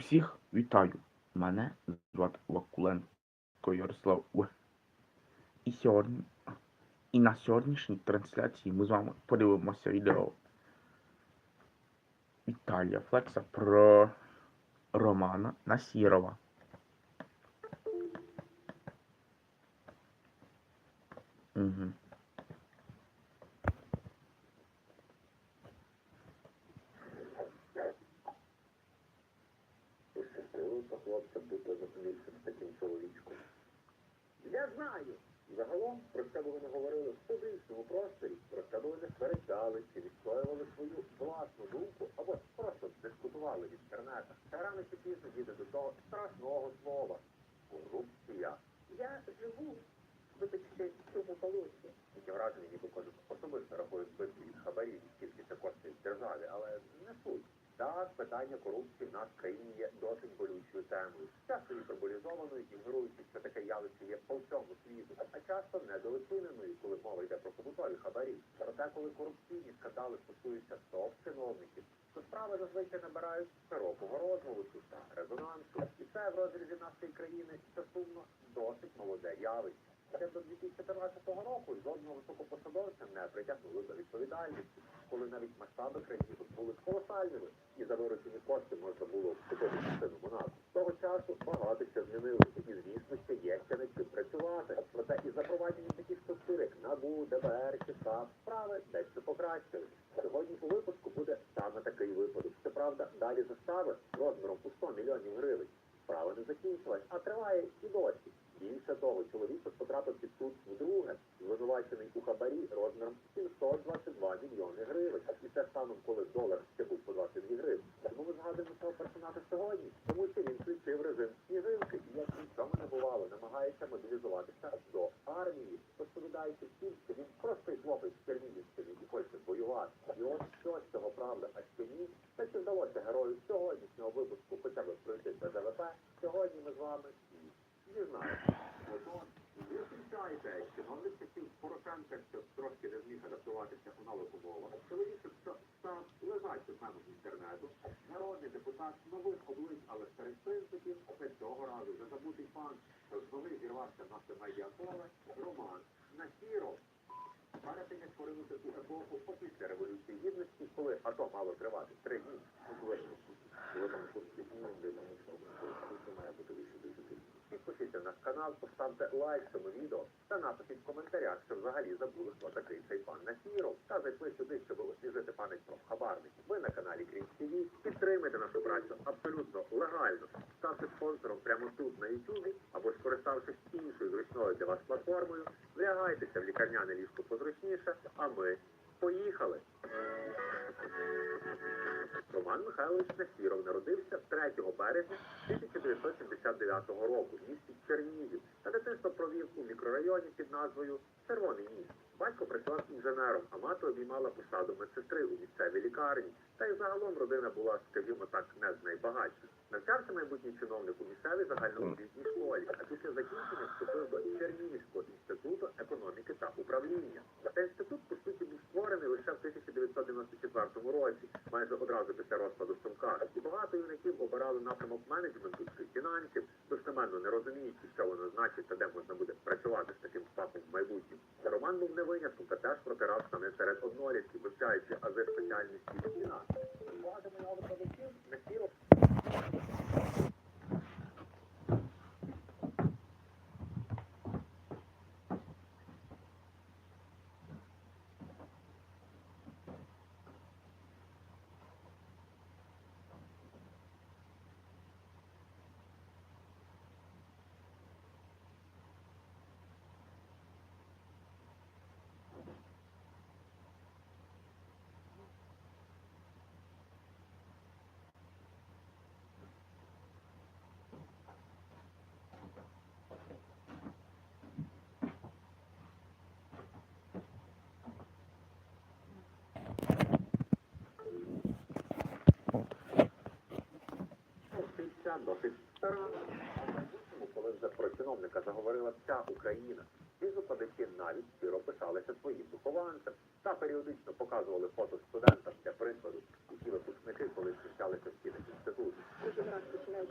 Усіх вітаю! Мене звати Вакуленко Ярослав. І сьогодні, і на сьогоднішній трансляції ми з вами подивимося відео Віталія Флекса про Романа Насірова. Угу. Хлопця бути запомічним з таким чоловічком. Я знаю. Загалом про що би ви не говорили в публічному просторі, про ви не сперечали чи відстоювали свою власну думку, або просто дискутували в інтернетах. Та рано чи пізно дійде до того страшного слова корупція. Я живу, вибачте, в цьому полосі. Таке враження, ніби кожен особисто рахує збитки від хабарів, скільки це коштує в державі, але не суть. Так, питання корупції в нас в країні є досить болючою темою. Часто гіперболізованою, ігноруючи, що таке явище є по всьому світу, а часто недооціненою, коли мова йде про побутові хабарі. Проте, коли корупційні скандали стосуються топ-чиновників, то справи зазвичай набирають широкого розголосу та резонансу. І це в розрізі нашої країни, сумно, досить молоде явище. Ще до 2014 року жодного високопосадовця не притягнули до відповідальності, коли навіть масштаби кредиту були колосальними, і за виручені кошти можна було купити частину монарху. З того часу багато що змінилося, і звісно, ще є ще над чим працювати. Проте із запровадженням таких структур, як НАБУ, ДБР чи справи дещо покращили. Сьогодні у випуску буде саме такий випадок. Щоправда, далі застави розміром у 100 мільйонів гривень. Справа не закінчилась, а триває і досі. Більше того, чоловік потрапив під суд вдруге, звинувачений у хабарі розміром 722 мільйони гривень. І це станом, коли долар ще був по 22 гривень. Тому ми згадуємо цього персонажа сьогодні, тому що він включив режим сніжинки і як нічого не бувало, намагається мобілізуватися до армії, розповідаючи всім, що він простий хлопець з Чернігівщини і хоче воювати. І от що з цього правда, а що ні, те, що вдалося герою сьогоднішнього випуску хоча б пройти без ВВП, сьогодні ми з вами і дізнаємося. Отож, ви зустрічаєте чиновник часів Порошенка, що трошки не зміг адаптуватися у нових умовах. Чоловік, що став лежачим мемом інтернету, народний депутат нових облич, але старих принципів, це цього разу вже забутий пан, що знову зірвався в наше медіаполе, Роман Насіров. Поринути у епоху після Революції Гідності, коли АТО мало тривати три дні, ну, коли там хлопці дні, де там має бути вище 10. Підпишіться на наш канал, поставте лайк цьому відео та напишіть в коментарях, що взагалі забули, хто такий цей пан Насіров. Та зайшли сюди, щоб освіжити пам'ять про хабарників. Ви на каналі Крінж ТВ. Підтримайте нашу працю абсолютно легально. Ставте спонсором прямо тут на YouTube або скориставшись іншою зручною для вас платформою. Влягайтеся в лікарняне ліжко позручніше, а ми поїхали. Роман Михайлович Насіров народився 3 березня 1979 року в місті Чернігів та дитинство провів у мікрорайоні під назвою Червоний міст. Батько працював інженером, а мати обіймала посаду медсестри у місцевій лікарні. Та й загалом родина була, скажімо так, не з найбагатших. Навчався майбутній чиновник у місцевій загальноосвітній школі, а після закінчення вступив до Чернігівського інституту економіки та управління. Цей інститут, по суті, був створений лише в 1994 році, майже одразу після розпаду Сумка. І багато юнаків обирали напрямок менеджменту чи фінансів, достеменно не розуміючи, що воно значить та де можна буде працювати з таким фахом в майбутньому. Роман був не винятком та теж протирав саме серед однолітків, вивчаючи ази спеціальності. Багато моїх викладачів Насіров Вчиться досить старанно. А в майбутньому, коли вже про чиновника заговорила вся Україна, ці викладачі навіть щиро пишалися своїм вихованцем та періодично показували фото студентам для прикладу, які випускники колись навчалися в стінах інституту. Дуже раз починає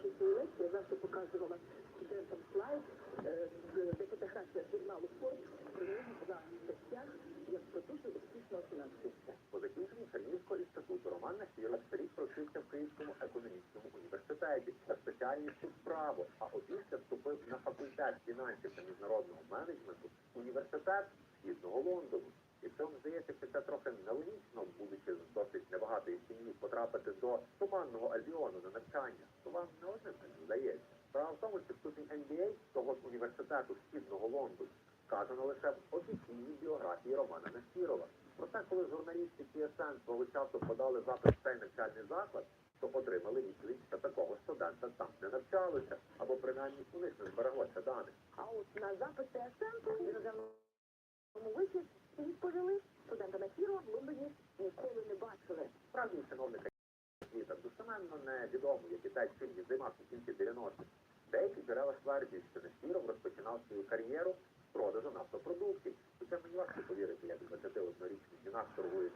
завжди показувала студентам слайд, е, де фотографія журналу Forbes про нього на статтях як про дуже успішного фінансиста. По закінченню Харківського інституту Роман Насіров рік провчився в Київському економічному університеті за спеціальністю право, а опісля вступив на факультет фінансів та міжнародного менеджменту університет Східного Лондону. І це вам здається, що це трохи нелогічно, будучи з досить небагатої сім'ї, потрапити до туманного альбіону на навчання. То вам не одним не здається. Справа в тому, що ступінь MBA того ж університету Східного Лондону вказано лише в офіційній біографії Романа Насірова. Проте, коли журналісти TSN свого часу подали запит в цей навчальний заклад, то отримали відповідь, що такого студента там не навчалося, або принаймні у них не збереглося даних. А от на запит ТСН іноземному виші відповіли, студента Насірова в Лондоні ніколи не бачили. Справжній чиновник освіта достеменно невідомо, як і те, чим він займався в кінці 90-х. Деякі джерела стверджують, що Насіров розпочинав свою кар'єру з продажу нафтопродуктів. Хоча мені важко повірити, як 21-річний юнак торгує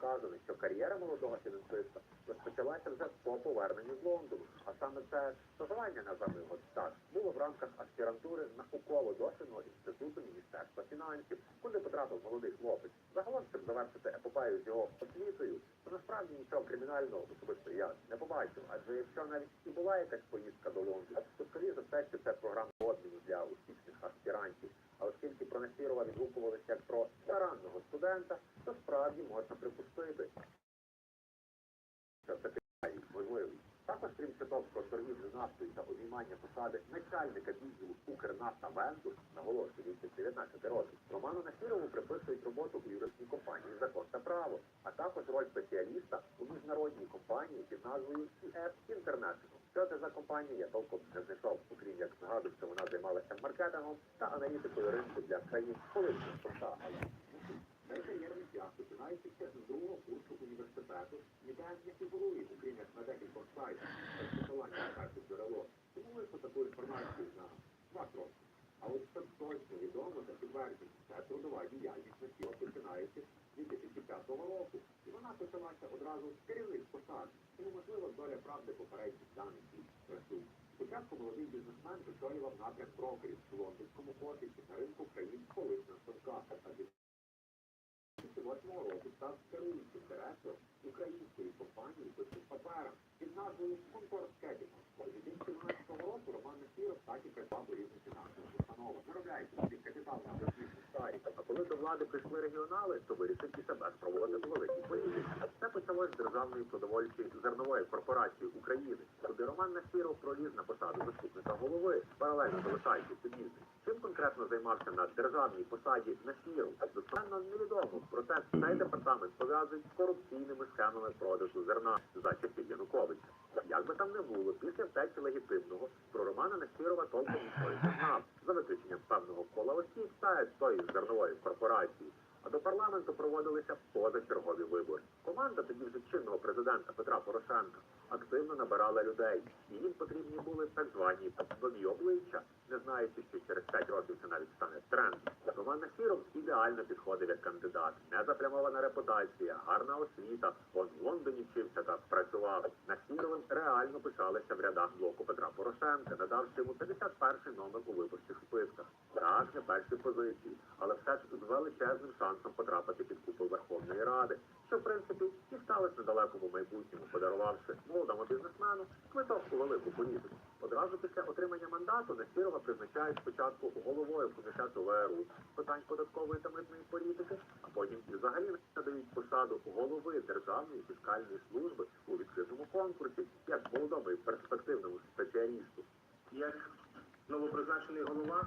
вказано, що кар'єра молодого фінансиста розпочалася вже по поверненню з Лондону. А саме це стажування, називаємо його так, було в рамках аспірантури науково-дослідного інституту Міністерства фінансів, куди потрапив молодий хлопець. Загалом, щоб завершити епопею з його освітою, то насправді нічого кримінального особисто я не побачив. Адже якщо навіть і була якась поїздка до Лондона, то скоріше за все, що це програма обміну для успішних аспірантів. Про Насірова відгукувалися як про старанного студента, то справді можна припустити, що такий навіть можливий. Також, крім Читовського торгівлі нафтою та обіймання посади начальника відділу Укрнафта Вентус, наголошую від 19 років, Роману Насірову приписують роботу у юридичній компанії «Закон та право», а також роль спеціаліста у міжнародній компанії під назвою CF International. Що це за компанія, я толком не знайшов, окрім як нагадую, що вона займалася маркетингом та аналітикою одразу з керівних посад. Тому, можливо, доля правди попередніх даних і працює. Спочатку молодий бізнесмен очолював напрям брокерів в лондонському офісі на ринку країн колишнього Совка, а 2008 року став керуючим директором української компанії по цим паперам під назвою Concord Capital. З 2012 року Роман Насіров так і придбав у різних фінансових установах. Заробляючи собі капітал на розличних старі. А коли до влади прийшли регіонали, то вирішив і себе спробувати в великій з державної продовольчої зернової корпорації України, куди Роман Насіров проліз на посаду заступника голови, паралельно залишаючись у. Чим конкретно займався на державній посаді Насіров, достеменно невідомо. Проте цей департамент пов'язують з корупційними схемами продажу зерна за часів Януковича. Як би там не було, після втечі легітимного про Романа Насірова толком ніхто не знав, за виключенням певного кола осіб та тої зернової корпорації. А до парламенту проводилися позачергові вибори. Команда тоді вже чинного президента Петра Порошенка активно набирала людей, і їм потрібні були так звані нові обличчя, не знаючи, що через 5 років це навіть стане трендом. Роман Насіров ідеально підходив як кандидат. Незаплямована репутація, гарна освіта. Он в Лондоні вчився та працював. Насіровим реально пишалися в рядах блоку Петра Порошенка, надавши йому 51 номер у виборчих списках. Так, не перші позиції, але все ж з величезним шансом потрапити під купол Верховної Ради, що в принципі і сталося в недалекому майбутньому, подарувавши молодому бізнесмену квиток у велику політику. Одразу після отримання мандату Насірова призначають спочатку головою комітету ВРУ з питань податкової та митної політики, а потім взагалі надають посаду голови Державної фіскальної служби у відкритому конкурсі як молодому і перспективному спеціалісту. як новопризначений голова,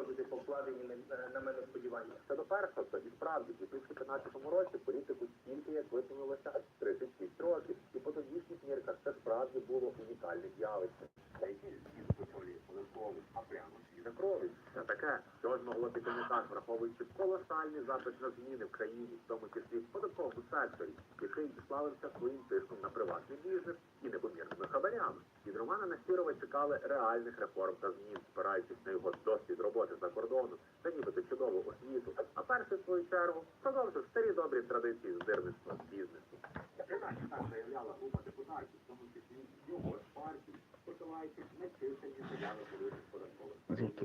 виправдати покладені на, на, мене сподівання. Щодо першого, то і справді у 2015 році політику стільки, як висунулося 36 років, і по тодішніх мірках це справді було унікальне явище. Та які зміни очолює податковий, а прямо свіжа крові. Це таке, що ж могло піти не так, враховуючи колосальний запит на зміни в країні, в тому числі в податковому секторі, який славився своїм тиском на приватний бізнес і непомірними хабарями. Від Романа Насірова чекали реальних реформ та змін, спираючись на його досвід роботи за кордоном та нібито чудову освіту. А перший, в свою чергу, продовжив старі добрі традиції здирництва бізнесу. Іначе так заявляла група депутатів, тому числі його партії, посилаючись на чисельні заяви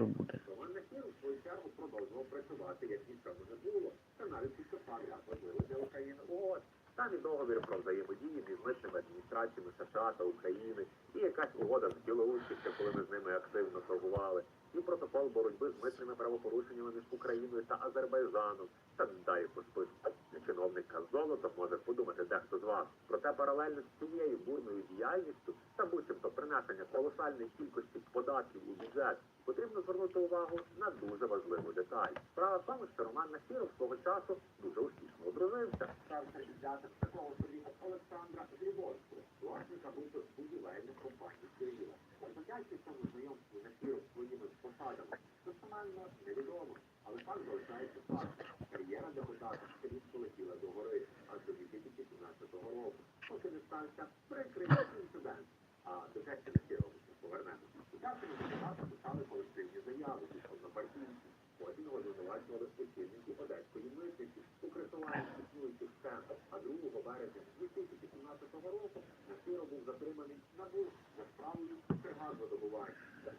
буде. Роман Насіров, в свою чергу, продовжував працювати, як нічого не було. Та навіть підписав ряд важливих для України угод. Там і договір про взаємодію між митними адміністраціями США та України, і якась угода з Білорусі, ще коли ми з ними активно торгували, і протокол боротьби з митними правопорушеннями між Україною та Азербайджаном. Та далі по списку. Чиновника з золотом може подумати дехто з вас. Проте паралельно з цією бурною діяльністю та буцімто принесення колосальної кількості податків у бюджет потрібно звернути увагу на дуже важливу деталь. Справа в тому, що Роман Насіров свого часу дуже успішно одружився. Стався взяти такого собі Олександра Грибовського, власника групи будівельних компаній Києва. Розпочаючи цьому знайомству Насіров своїми посадами, достеменно невідомо, але факт залишається фактом. Кар'єра депутата стрімко полетіла до гори аж до 2017 року, поки не стався прикрий інцидент. А до тещі Насірова повернемося. Спочатку на депутата писали колективні заяви від однопартійців, потім його звинувачували очільники Одеської митниці у критуванні існуючих сцен. А 2 березня 2017 року Насіров був затриманий на НАБУ за справою газодобування.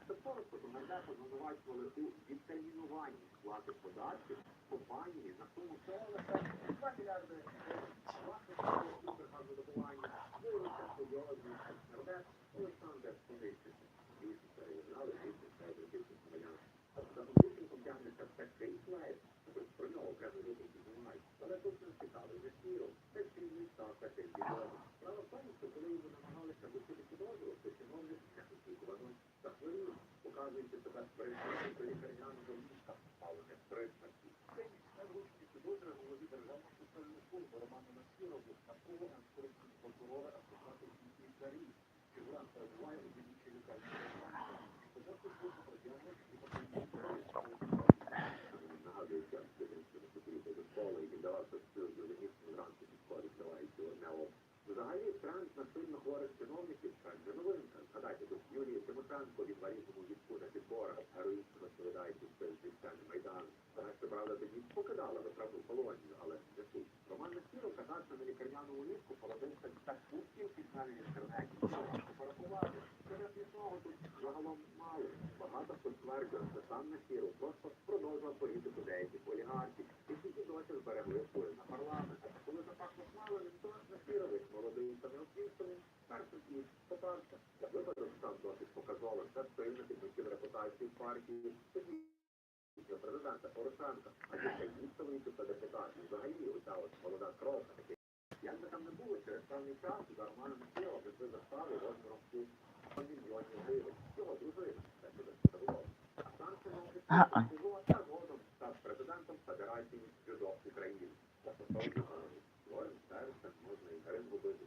Це коротко, то нардепа звинувачували у відтермінуванні сплати податків компанії на суму всього лише 2 мільярди гривень. Власник газодобування виявився серйозний нардеп Олександр Онищенко. Дійсно, перезнали, дійсно, це робити громадян. За до лікарняного ліжка, але не при смерті. Це найвищі підозри голові Державної спеціальної служби Роману Насірову на кого антикорупційні прокурора адвокати Дмитрій Зарій, що враз перебуває у дільничій лікарні. Спочатку служба протягнула і Нагадую, що студентські виступили до школи і віддавався спілку до зранку підходить, давайте одне об. Взагалі, тренд на сильно хворих чиновників це не новинка. Згадайте, тут Юрій Тимошенко від варізному візку на підборах, героїчно розповідаючи спільні сцени Майдану. Вона, щоправда, тоді покидала виправну колонію, але не суть. Роман Насіров казався на лікарняному ліжку, породився так пустів піснями в інтернеті. Важко порахувати. Серед смішного тут загалом мало. Багато хто стверджує, що сам Насіров просто продовжував політику деяких олігархів, які і досі зберегли вплив на парламент. Коли запахло смаленим, то Насірович, молодий та неосвічений, перший і попався. Випадок став досить показовим та сильно підвищив репутацію партії. Тоді для президента Порошенка, а ще місцевий та депутатів. Взагалі, оця от молода кров, таке. Як би там не було, через певний час за Романа Насірова пішли застави розміром у мільйонів гривень. Його дружина, це буде було. А сам чиновник А-а. та згодом став президентом Федерації дзюдо України. Створим серце, можна і Карин губити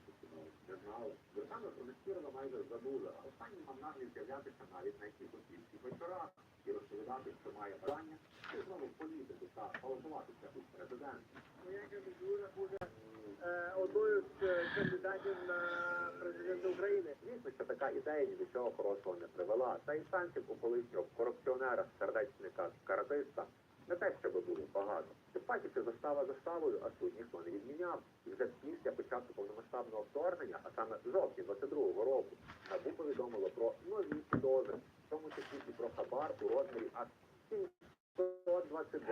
не знали. Держава про майже забула, а останнім мав наглість з'являтися навіть на якихось сільських вечорах і розповідати, що має бажання, і знову політику та балотуватися у президенті. Моя кандидатура буде е, одною з е, кандидатів на президента України. Звісно, що така ідея ні до чого хорошого не привела. Та і шансів у колишнього корупціонера, сердечника, каратиста не те, щоб було багато. Тим паче, застава заставою, а суд ніхто не відміняв. І вже після початку повномасштабного вторгнення, а саме жовтні 22-го року, НАБУ повідомило про нові підозри, в тому числі і про хабар у розмірі аж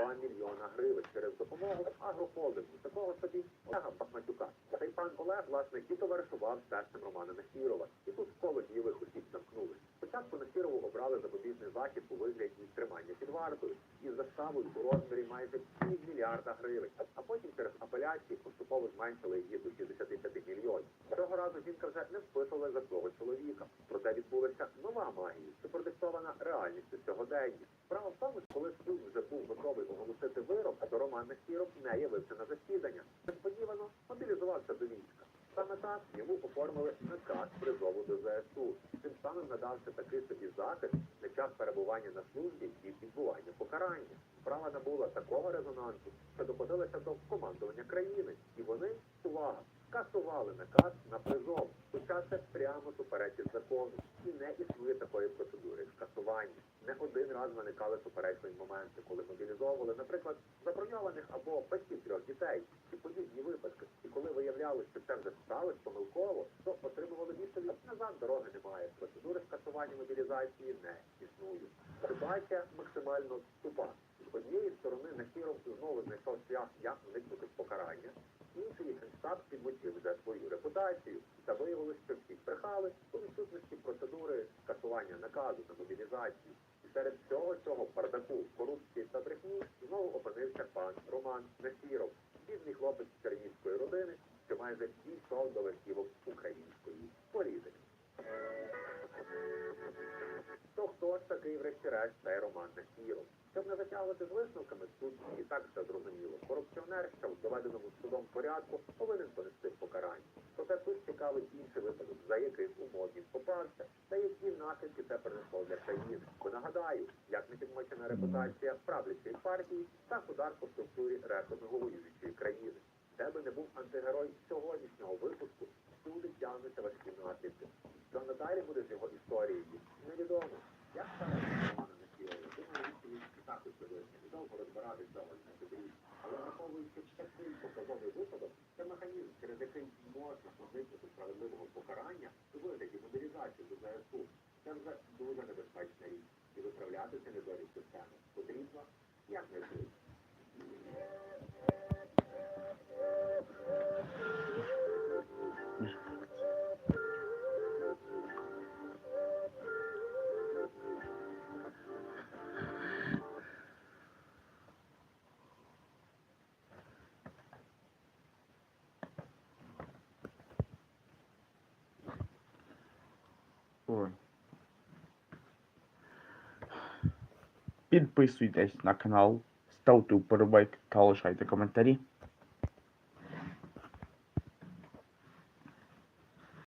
722 мільйона гривень через допомогу агрохолдингу, такого собі Олега Бахматюка. Цей пан Олег, власне, і товаришував серцем Романа Насірова. І тут коло ділих осіб замкнули. Спочатку Насірову обрали запобіжний захід у вигляді тримання під вартою із заставою у розмірі майже пів мільярда гривень, а потім через апеляції поступово зменшили її до 65 мільйонів. Цього разу жінка вже не вписувала за свого чоловіка. Проте відбулася нова магія, що продиктована реальністю сьогодення. Справа в тому, коли суд вже був готовий оголосити вирок, то Роман Насіров не явився на засідання. Несподівано мобілізувався до війська. Саме так йому оформили наказ призову до ЗСУ, тим самим надавши такий собі захист на час перебування на службі і відбування покарання. Справа набула такого резонансу, що доходилася до командування країни, і вони увага скасували наказ на призов, хоча це прямо суперечить закону. І не існує такої процедури скасування. Не один раз виникали суперечливі моменти, коли мобілізовували, наприклад, заброньованих або батьків трьох дітей і подібні випадки. І коли виявлялося, що це вже сталося помилково, то отримували відповідь назад дороги немає. Процедури скасування мобілізації не існують. Ситуація максимально тупа. З однієї сторони Нахіров знову знайшов шлях, як уникнути покарання. Інший генштаб підмочив за свою репутацію та виявилось, що всі брехали у відсутності процедури скасування наказу на мобілізацію. І серед всього цього бардаку, корупції та брехні знову опинився пан Роман Насіров, бідний хлопець чернівської родини, що майже дійшов до верхівок української політики. То хто ж такий, врешті-решт, цей Роман Насіров? Щоб не затягувати з висновками, тут і так все зрозуміло. Корупціонер, що в доведеному судом порядку, повинен понести покарання. Проте тут цікавить інший випадок, за яким умов він попався, та які наслідки це принесло для країни. Бо нагадаю, як не підмочена репутація правлячої партії, так удар по структурі рекордного Підписуйтесь на канал, ставте вподобайки та лишайте коментарі.